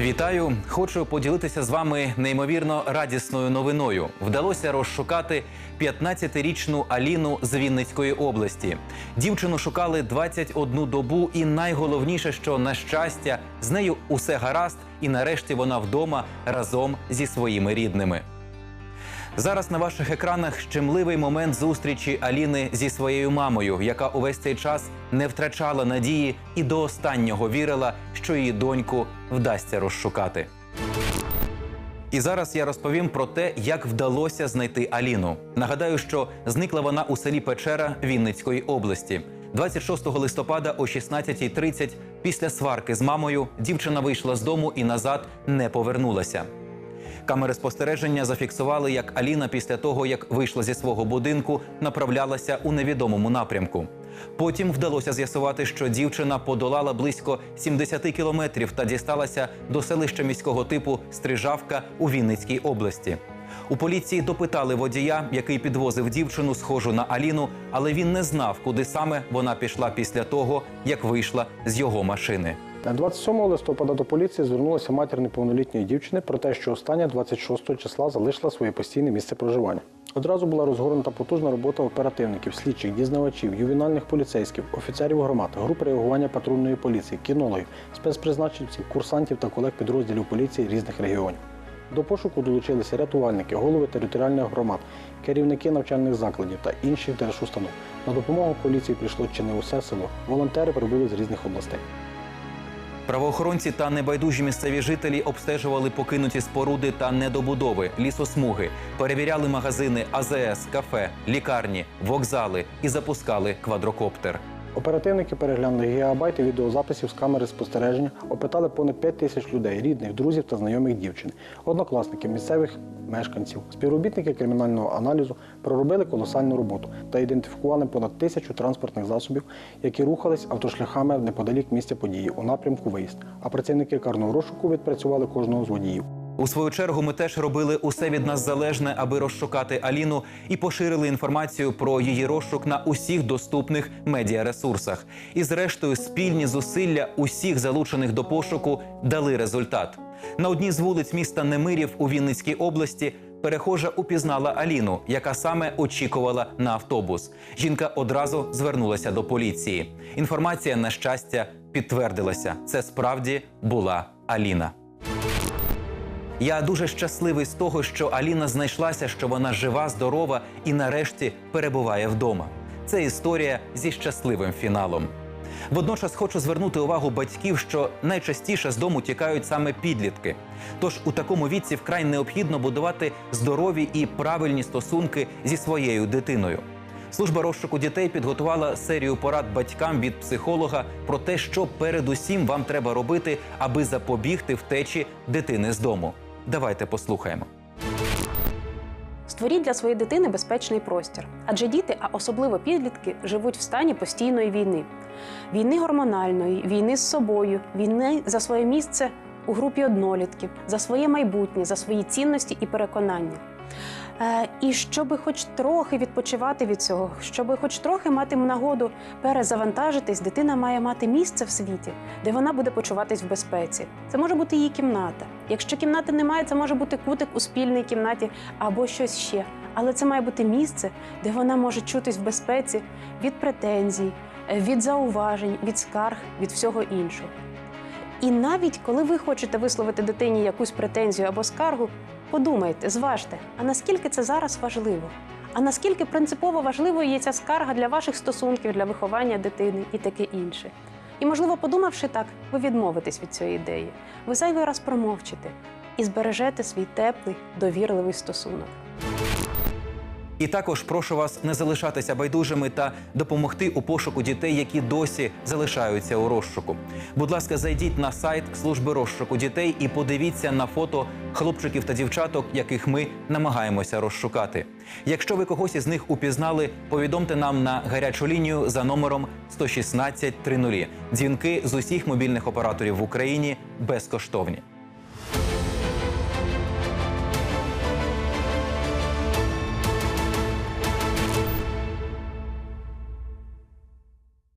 Вітаю! Хочу поділитися з вами неймовірно радісною новиною. Вдалося розшукати 15-річну Аліну з Вінницької області. Дівчину шукали 21 добу, і найголовніше, що на щастя, з нею усе гаразд, і нарешті вона вдома разом зі своїми рідними. Зараз на ваших екранах щемливий момент зустрічі Аліни зі своєю мамою, яка увесь цей час не втрачала надії і до останнього вірила, що її доньку вдасться розшукати. І зараз я розповім про те, як вдалося знайти Аліну. Нагадаю, що зникла вона у селі Печера Вінницької області. 26 листопада о 16.30 після сварки з мамою дівчина вийшла з дому і назад не повернулася. Камери спостереження зафіксували, як Аліна після того, як вийшла зі свого будинку, направлялася у невідомому напрямку. Потім вдалося з'ясувати, що дівчина подолала близько 70 кілометрів та дісталася до селища міського типу Стрижавка у Вінницькій області. У поліції допитали водія, який підвозив дівчину, схожу на Аліну, але він не знав, куди саме вона пішла після того, як вийшла з його машини. 27 листопада до поліції звернулася матір неповнолітньої дівчини про те, що остання 26 числа залишила своє постійне місце проживання. Одразу була розгорнута потужна робота оперативників, слідчих, дізнавачів, ювенальних поліцейських, офіцерів громад, груп реагування патрульної поліції, кінологів, спецпризначенців, курсантів та колег підрозділів поліції різних регіонів. До пошуку долучилися рятувальники, голови територіальних громад, керівники навчальних закладів та інших держустанов. На допомогу поліції прийшло чи не усе село. Волонтери прибули з різних областей. Правоохоронці та небайдужі місцеві жителі обстежували покинуті споруди та недобудови, лісосмуги, перевіряли магазини АЗС, кафе, лікарні, вокзали і запускали квадрокоптер. Оперативники переглянули гігабайти відеозаписів з камери спостереження, опитали понад 5 тисяч людей, рідних, друзів та знайомих дівчини, однокласників, місцевих мешканців. Співробітники кримінального аналізу проробили колосальну роботу та ідентифікували понад тисячу транспортних засобів, які рухались автошляхами неподалік місця події у напрямку виїзд. А працівники карного розшуку відпрацювали кожного з водіїв. У свою чергу ми теж робили усе від нас залежне, аби розшукати Аліну і поширили інформацію про її розшук на усіх доступних медіаресурсах. І, зрештою, спільні зусилля усіх залучених до пошуку дали результат. На одній з вулиць міста Немирів у Вінницькій області перехожа упізнала Аліну, яка саме очікувала на автобус. Жінка одразу звернулася до поліції. Інформація, на щастя, підтвердилася. Це справді була Аліна. Я дуже щасливий з того, що Аліна знайшлася, що вона жива, здорова і нарешті перебуває вдома. Це історія зі щасливим фіналом. Водночас хочу звернути увагу батьків, що найчастіше з дому тікають саме підлітки. Тож у такому віці вкрай необхідно будувати здорові і правильні стосунки зі своєю дитиною. Служба розшуку дітей підготувала серію порад батькам від психолога про те, що передусім вам треба робити, аби запобігти втечі дитини з дому. Давайте послухаємо. Створіть для своєї дитини безпечний простір, адже діти, а особливо підлітки, живуть в стані постійної війни: війни гормональної, війни з собою, війни за своє місце у групі однолітків, за своє майбутнє, за свої цінності і переконання. Е, І щоб хоч трохи відпочивати від цього, щоб хоч трохи мати нагоду перезавантажитись, дитина має мати місце в світі, де вона буде почуватись в безпеці. Це може бути її кімната. Якщо кімнати немає, це може бути кутик у спільній кімнаті або щось ще. Але це має бути місце, де вона може чутись в безпеці від претензій, е, від зауважень, від скарг, від всього іншого. І навіть коли ви хочете висловити дитині якусь претензію або скаргу, подумайте, зважте, а наскільки це зараз важливо? А наскільки принципово важливою є ця скарга для ваших стосунків, для виховання дитини і таке інше? І, можливо, подумавши так, ви відмовитесь від цієї ідеї. Ви зайвий раз промовчите і збережете свій теплий, довірливий стосунок. І також прошу вас не залишатися байдужими та допомогти у пошуку дітей, які досі залишаються у розшуку. Будь ласка, зайдіть на сайт служби розшуку дітей і подивіться на фото хлопчиків та дівчаток, яких ми намагаємося розшукати. Якщо ви когось із них упізнали, повідомте нам на гарячу лінію за номером 116 30. Дзвінки з усіх мобільних операторів в Україні безкоштовні.